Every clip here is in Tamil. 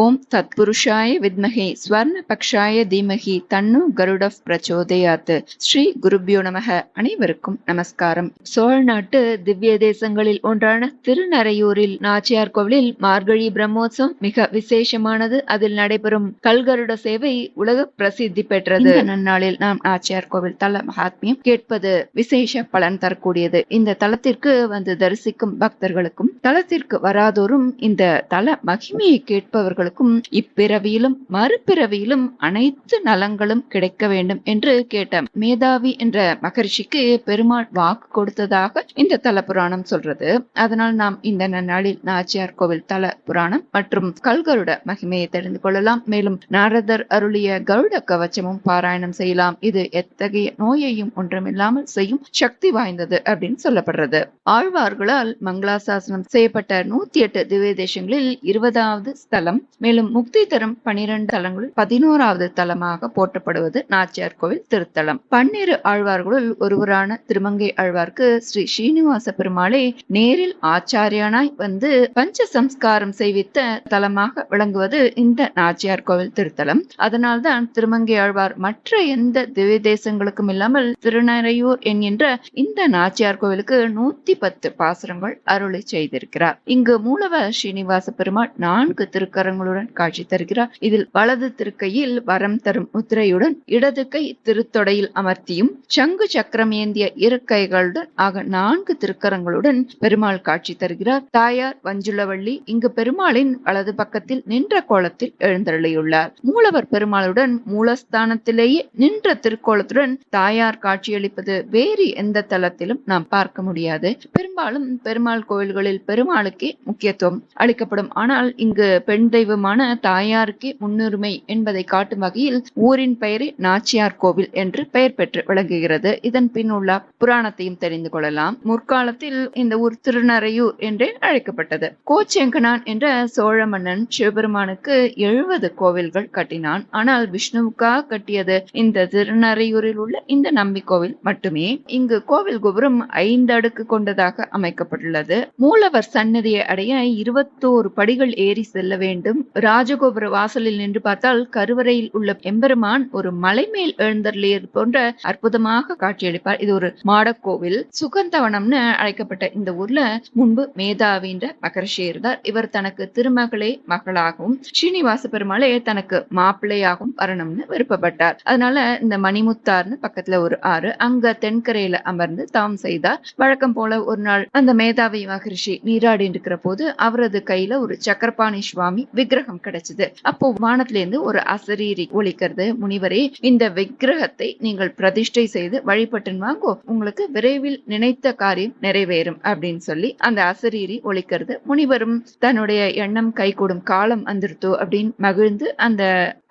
ஓம் தத்புருஷாய வித்மகே ஸ்வர்ண பக்ஷாய தீமகி தன்னு கருட பிரச்சோதயாத் ஸ்ரீ குருபியோ நமக. அனைவருக்கும் நமஸ்காரம். சோழ நாட்டு திவ்ய தேசங்களில் ஒன்றான திருநரையூரில் நாச்சியார் கோவிலில் மார்கழி பிரம்மோத்சவம் மிக விசேஷமானது. அதில் நடைபெறும் கல்கருட சேவை உலக பிரசித்தி பெற்றது. நன்னாளில் நாம் நாச்சியார் கோவில் தல மகாத்மியம் கேட்பது விசேஷ பலன் தரக்கூடியது. இந்த தலத்திற்கு வந்து தரிசிக்கும் பக்தர்களுக்கும் தலத்திற்கு வராதோரும் இந்த தல மகிமையை கேட்பவர்கள் அவர்களுக்கும் இப்பிறவியிலும் மறுபிறவியிலும் அனைத்து நலங்களும் கிடைக்க வேண்டும் என்று கேட்ட மேதாவி என்ற மகரிஷிக்கு பெருமாள் வாக்கு கொடுத்ததாக இந்த தல புராணம் சொல்றது. அதனால் நாம் இந்த நன்னாளில் நாச்சியார் கோவில் தல புராணம் மற்றும் கல்கருட மகிமையை தெரிந்து கொள்ளலாம். மேலும் நாரதர் அருளிய கருட கவச்சமும் பாராயணம் செய்யலாம். இது எத்தகைய நோயையும் ஒன்றுமில்லாமல் செய்யும் சக்தி வாய்ந்தது அப்படின்னு சொல்லப்படுறது. ஆழ்வார்களால் மங்களாசாசனம் செய்யப்பட்ட நூத்தி எட்டு திவ்ய தேசங்களில் இருபதாவது ஸ்தலம் மேலும் முக்தி தரும் பனிரெண்டு தலங்களில் பதினோராவது தலமாக போற்றப்படுவது நாச்சியார் கோவில் திருத்தலம். பன்னிரு ஆழ்வார்களுள் ஒருவரான திருமங்கை ஆழ்வார்க்கு ஸ்ரீ ஸ்ரீனிவாச பெருமாளே நேரில் ஆச்சாரியானாய் வந்து பஞ்ச சம்ஸ்காரம் செய்வித்த தலமாக விளங்குவது இந்த நாச்சியார் கோவில் திருத்தலம். அதனால்தான் திருமங்கை ஆழ்வார் மற்ற எந்த திவ்ய தேசங்களுக்கும் இல்லாமல் திருநறையூர் என்கின்ற இந்த நாச்சியார் கோவிலுக்கு நூத்தி பத்து பாசுரங்கள் அருளை செய்திருக்கிறார். இங்கு மூலவர் ஸ்ரீனிவாச பெருமாள் நான்கு திருக்கரங்களுடன் காட்சி தருகிறார். இதில் வலது திருக்கையில் வரம் தரும் முத்திரையுடன் இடது கை திருத்தொடையில் அமர்த்தியும் சங்கு சக்கரம் ஏந்திய இரு கைகளுடன் ஆக நான்கு திருக்கரங்களுடன் பெருமாள் காட்சி தருகிறார். தாயார் வஞ்சுளவள்ளி இங்கு பெருமாளின் வலது பக்கத்தில் நின்ற கோலத்தில் எழுந்தருளியுள்ளார். மூலவர் பெருமாளுடன் மூலஸ்தானத்திலேயே நின்ற திருக்கோலத்துடன் தாயார் காட்சியளிப்பது வேறு எந்த தலத்திலும் நாம் பார்க்க முடியாது. பெரும்பாலும் பெருமாள் கோயில்களில் பெருமாளுக்கே முக்கியத்துவம் அளிக்கப்படும். ஆனால் இங்கு பெண்டை தெய்வமான தாயாருக்கே முன்னுரிமை என்பதை காட்டும் வகையில் ஊரின் பெயரே நாச்சியார் கோவில் என்று பெயர் பெற்று விளங்குகிறது. இதன் பின் உள்ள புராணத்தையும் தெரிந்து கொள்ளலாம். முற்காலத்தில் இந்த ஊர் திருநறையூர் என்றே அழைக்கப்பட்டது. கோச்செங்கனான் என்ற சோழ மன்னன் சிவபெருமானுக்கு எழுபது கோவில்கள் கட்டினான். ஆனால் விஷ்ணுவுக்காக கட்டியது இந்த திருநறையூரில் உள்ள இந்த நம்பி கோவில் மட்டுமே. இங்கு கோவில் கோபுரம் ஐந்து அடுக்கு கொண்டதாக அமைக்கப்பட்டுள்ளது. மூலவர் சன்னதியை அடைய இருபத்தோரு படிகள் ஏறி செல்ல வேண்டும் ராஜகோபுர வாசலில் நின்று பார்த்தால் கருவறையில் உள்ள எம்பெருமான் ஒரு மலை மேல் எழுந்தருளியது போன்ற அற்புதமாக காட்சியளிப்பார். இது ஒரு மாடக்கோவில். சுகந்தவனம்னு அழைக்கப்பட்ட இந்த ஊர்ல முன்பு மேதாவின்ற மகரிஷி இருந்தார். இவர் தனக்கு திருமகளே மகளாகவும் ஸ்ரீனிவாச பெருமாளே தனக்கு மாப்பிள்ளையாகவும் வரணும்னு விருப்பப்பட்டார். அதனால இந்த மணிமுத்தார்னு பக்கத்துல ஒரு ஆறு அங்க தென்கரையில அமர்ந்து தாம் செய்தார். வழக்கம் போல ஒரு நாள் அந்த மேதாவி மகரிஷி நீராடி இருக்கிற போது அவரது கையில ஒரு சக்கரபாணி சுவாமி விக்கிரகம் கிடைச்சது. அப்போ வானத்துல இருந்து ஒரு அசரீரி ஒழிக்கிறது முனிவரே இந்த விக்கிரகத்தை நீங்கள் பிரதிஷ்டை செய்து வழிபட்டு வாங்கோ. உங்களுக்கு விரைவில் நினைத்த காரியம் நிறைவேறும் அப்படின்னு சொல்லி அந்த அசரீரி ஒழிக்கிறது முனிவரும் தன்னுடைய எண்ணம் கைகூடும் காலம் வந்துருத்தோ அப்படின்னு மகிழ்ந்து அந்த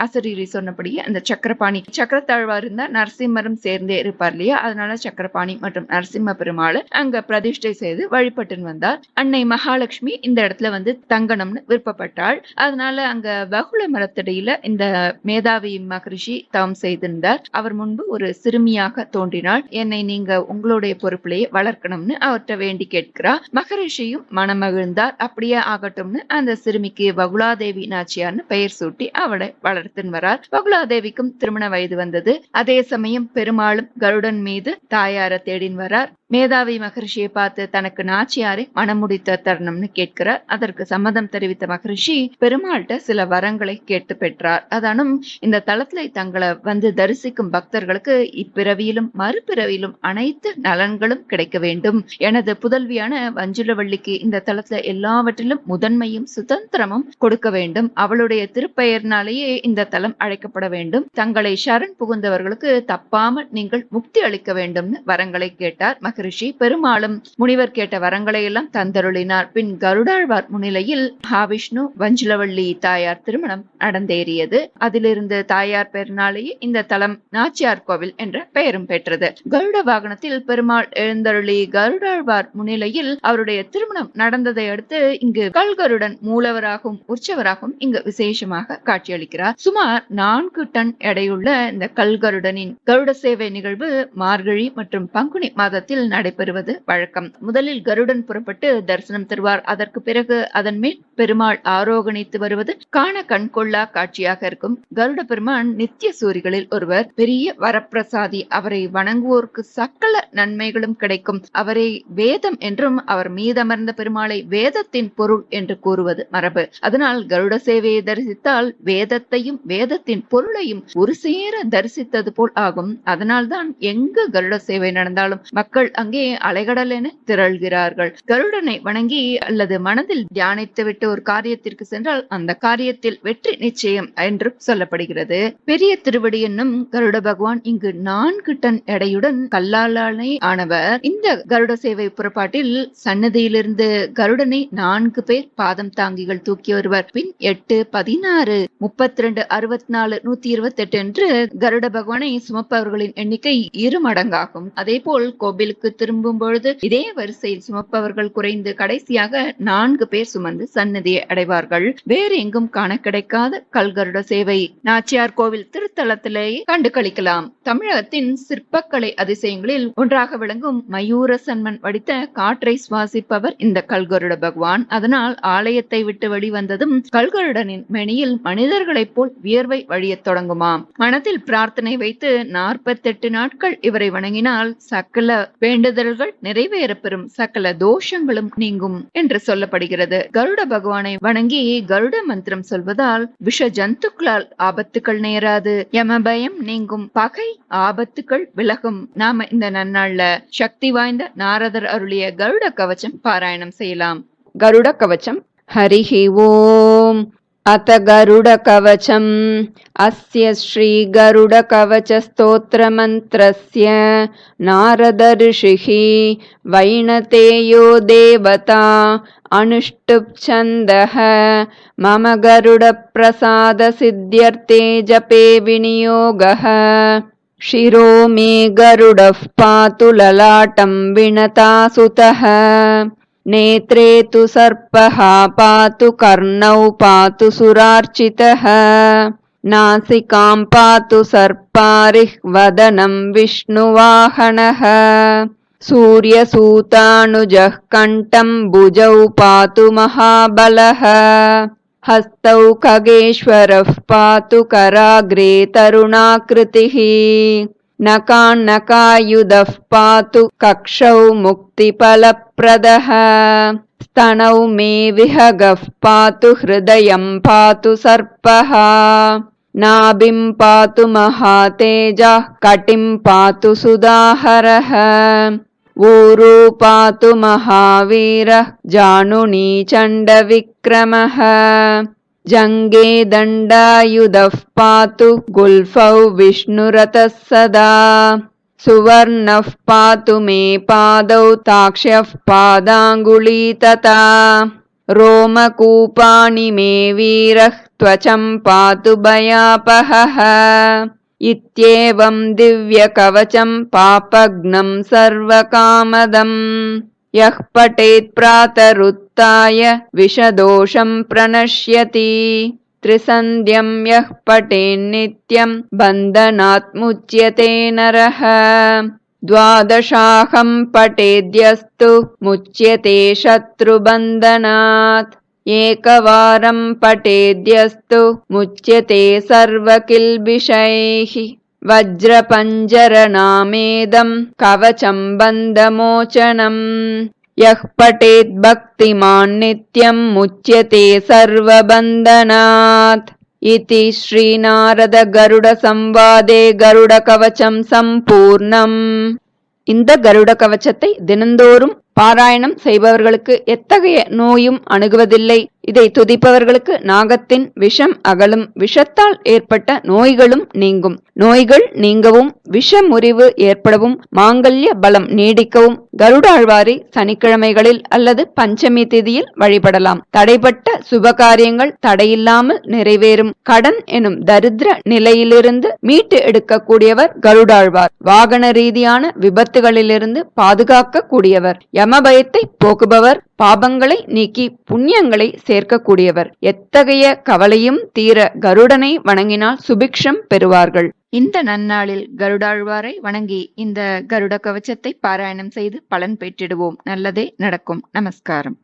அசரீரி சொன்னபடியே அந்த சக்கரபாணி சக்கரத்தாழ்வா இருந்தா நரசிம்மரும் சேர்ந்தே இருப்பார் இல்லையா? அதனால சக்கரபாணி மற்றும் நரசிம்ம பெருமாள் அங்க பிரதிஷ்டை செய்து வழிபட்டு வந்தார். அன்னை மகாலட்சுமி இந்த இடத்துல வந்து தங்கணும்னு விருப்பப்பட்டாள். அதனால அங்க வகுள மரத்தடியில இந்த மேதாவி மகரிஷி தவம் செய்திருந்தார். அவர் முன்பு ஒரு சிறுமியாக தோன்றினாள். என்னை நீங்க உங்களுடைய பொறுப்பிலேயே வளர்க்கணும்னு அவர்கிட்ட வேண்டி கேட்கிறார். மகரிஷியும் மனமகிழ்ந்தார். அப்படியே ஆகட்டும்னு அந்த சிறுமிக்கு வகுலாதேவி நாச்சியார்னு பெயர் சூட்டி அவளை வளர்த்துன்னு வரார். பகுலாதேவிக்கும் திருமண வயது வந்தது. அதே சமயம் பெருமாளும் கருடன் மீது தாயார தேடின் வரார். மேதாவி மகரிஷியை பார்த்து தனக்கு நாச்சியாரை மனமுடித்த தருணம்னு கேட்கிறார். அதற்கு சம்மதம் தெரிவித்த மகரிஷி பெருமாள்கிட்ட சில வரங்களை கேட்டு பெற்றார். அதனும் இந்த தளத்துல தங்களை வந்து தரிசிக்கும் பக்தர்களுக்கு இப்பிறவியிலும் மறுபிறவியிலும் அனைத்து நலன்களும் கிடைக்க வேண்டும். எனது புதல்வியான வஞ்சுலவள்ளிக்கு இந்த தளத்துல எல்லாவற்றிலும் முதன்மையும் சுதந்திரமும் கொடுக்க வேண்டும். அவளுடைய திருப்பெயர்னாலேயே இந்த தலம் அழைக்கப்பட வேண்டும். தங்களை சரண் புகுந்தவர்களுக்கு தப்பாமல் நீங்கள் முக்தி அளிக்க வேண்டும்னு வரங்களை கேட்டார் மகரிஷி. பெருமாளும் முனிவர் கேட்ட வரங்களை எல்லாம் தந்தருளினார். பின் கருடாழ்வார் முன்னிலையில் மகாவிஷ்ணு வஞ்சுலவள்ளி தாயார் திருமணம் நடந்தேறியது. அதிலிருந்து தாயார் பெருநாளையே இந்த தலம் நாச்சியார் கோவில் என்ற பெயரும் பெற்றது. கருட வாகனத்தில் பெருமாள் எழுந்தருளி கருடாழ்வார் முன்னிலையில் அவருடைய திருமணம் நடந்ததை அடுத்து இங்கு கல்கருடன் மூலவராகவும் உற்சவராகவும் இங்கு விசேஷமாக காட்சியளிக்கிறார். சுமார் நான்கு டன் எடையுள்ள இந்த கல்கருடனின் கருட சேவை நிகழ்வு மார்கழி மற்றும் பங்குனி மாதத்தில் கோவிலில் நடைபெறுவது வழக்கம். முதலில் கருடன் புறப்பட்டு தரிசனம் தருவார். அதற்கு பிறகு அதன் மேல் பெருமாள் ஆரோகணித்து வருவது காண கண்கொள்ளா காட்சியாக இருக்கும். கருட பெருமான் நித்திய சூரிகளில் ஒருவர் பெரிய வரப்பிரசாதி அவரை வணங்குவோருக்கு சக்கல நன்மைகளும் கிடைக்கும். அவரை வேதம் என்றும் அவர் மீதமர்ந்த பெருமாளை வேதத்தின் பொருள் என்று கூறுவது மரபு. அதனால் கருட சேவையை தரிசித்தால் வேதத்தையும் வேதத்தின் பொருளையும் ஒரு சேர தரிசித்தது போல் ஆகும். அதனால்தான் எங்கு கருட சேவை நடந்தாலும் மக்கள் அங்கே அலைகடல் என திரள்கிறார்கள். கருடனை வணங்கி அல்லது மனதில் தியானித்துவிட்டு ஒரு காரியத்திற்கு சென்றால் அந்த காரியத்தில் வெற்றி நிச்சயம் என்று சொல்லப்படுகிறது. பெரிய திருவடி என்னும் கருட பகவான் இங்கு நான்கு டன் எடையுடன் கல்லாலானை ஆனவர். இந்த கருட சேவை புறப்பாட்டில் சன்னதியிலிருந்து கருடனை நான்கு பேர் பாதம் தாங்கிகள் தூக்கி வருவர். பின் எட்டு பதினாறு முப்பத்தி ரெண்டு அறுபத்தி நாலு நூத்தி இருபத்தி எட்டு என்று கருட பகவானை சுமப்பவர்களின் எண்ணிக்கை இரு மடங்காகும். அதே போல் ஊருக்கு திரும்பும் பொழுது இதே வரிசையில் சுமப்பவர்கள் குறைந்து கடைசியாக நான்கு பேர் சுமந்து சன்னதியை அடைவார்கள். வேறு எங்கும் காண கிடைக்காத கல்கருட சேவை. நாச்சியார் கோவில் திருத்தலத்திலேயே கண்டு கழிக்கலாம் தமிழகத்தின் சிற்பக்கலை அதிசயங்களில் ஒன்றாக விளங்கும் மயூர சன்மன் வடித்த காற்றை சுவாசிப்பவர் இந்த கல்கருட பகவான். அதனால் ஆலயத்தை விட்டு வெளிவந்ததும் கல்கருடனின் மெனியில் மனிதர்களைப் போல் வியர்வை வழியத் தொடங்குமாம். மனத்தில் பிரார்த்தனை வைத்து நாற்பத்தெட்டு நாட்கள் இவரை வணங்கினால் சக்கல வேண்டுதல்கள் நிறைவேறப்பெறும். சகல தோஷங்களும் நீங்கும் என்று சொல்லப்படுகிறது. கருட பகவானை வணங்கி கருட மந்திரம் சொல்வதால் விஷ ஜந்துக்களால் ஆபத்துக்கள் நேராது. யம பயம் நீங்கும். பகை ஆபத்துக்கள் விலகும். நாம இந்த நன்னாள்ல சக்தி வாய்ந்த நாரதர் அருளிய கருட கவச்சம் பாராயணம் செய்யலாம். கருட கவச்சம். ஹரிஹி ஓம். अथ गरुडकवचम्। अस्य श्रीगरुडकवचस्तोत्रमन्त्रस्य नारदऋषिः वैणतेयो देवता अनुष्टुप्छन्दः। मम गरुडप्रसादसिद्ध्यर्थे जपे विनियोगः। शिरो मे गरुडः पातु ललाटं विणतासुतः नेत्रे तु सर्पः पातु कर्णौ पातु सुरार्चितः। नासिकां पातु सर्पारिः वदनं विष्णुवाहनः। सूर्यसूतानुजः कण्ठं भुजौ पातु महाबलः। हस्तौ खगेश्वरः पातु कराग्रे तरुणाकृतिः नकान्नकायुधः पातु कक्षौ मुक्तिफलप्रदः। स्तनौ मे विहगः पातु हृदयं पातु सर्पः। नाभिं पातु महातेजः कटिं पातु सुधाहरः ऊरू पातु महावीरः जानुनी चण्डविक्रमः जङ्गे दण्डायुधः पातु गुल्फौ विष्णुरथः सदा सुवर्णः पातु मे पादौ ताक्ष्यः पादाङ्गुलीतता रोमकूपाणि मे वीरः त्वचं पातु भयापहः इत्येवं दिव्यकवचं पापघ्नं सर्वकामदम् यः पठेत् प्रातरुत्थाय विषदोषं प्रणश्यति। त्रिसन्ध्यं यः पठेन्नित्यं बन्धनात् मुच्यते नरः। द्वादशाहं पठेद्यस्तु मुच्यते शत्रुबन्धनात्। एकवारं पठेद्यस्तु मुच्यते सर्वकिल्बिषैः वज्रपञ्जरनामेदं कवचं बन्धमोचनम् यः पठेत् भक्तिमान् नित्यं मुच्यते सर्वबन्धनात् इति श्रीनारदगरुडसंवादे गरुडकवचं सम्पूर्णम् இந்த கருட கவச்சத்தை தினந்தோறும் பாராயணம் செய்பவர்களுக்கு எத்தகைய நோயும் அணுகுவதில்லை இதை துதிப்பவர்களுக்கு நாகத்தின் விஷம் அகலும். விஷத்தால் ஏற்பட்ட நோய்களும் நீங்கும். நோய்கள் நீங்கவும் விஷ முறிவு ஏற்படவும் மாங்கல்ய பலம் நீடிக்கவும் கருடாழ்வாரை சனிக்கிழமைகளில் அல்லது பஞ்சமி திதியில் வழிபடலாம். தடைப்பட்ட சுபகாரியங்கள் தடையில்லாமல் நிறைவேறும். கடன் எனும் தரித்திர நிலையிலிருந்து மீட்டு எடுக்கக்கூடியவர் கருடாழ்வார். வாகன ரீதியான விபத்துகளிலிருந்து பாதுகாக்க கூடியவர் யமபயத்தை போக்குபவர் பாபங்களை நீக்கி புண்ணியங்களை சேர்க்கக்கூடியவர். எத்தகைய கவலையும் தீர கருடனை வணங்கினால் சுபிக்ஷம் பெறுவார்கள். இந்த நன்னாளில் கருடாழ்வாரை வணங்கி இந்த கருட கவச்சத்தை பாராயணம் செய்து பலன் பெற்றிடுவோம். நல்லதே நடக்கும். நமஸ்காரம்.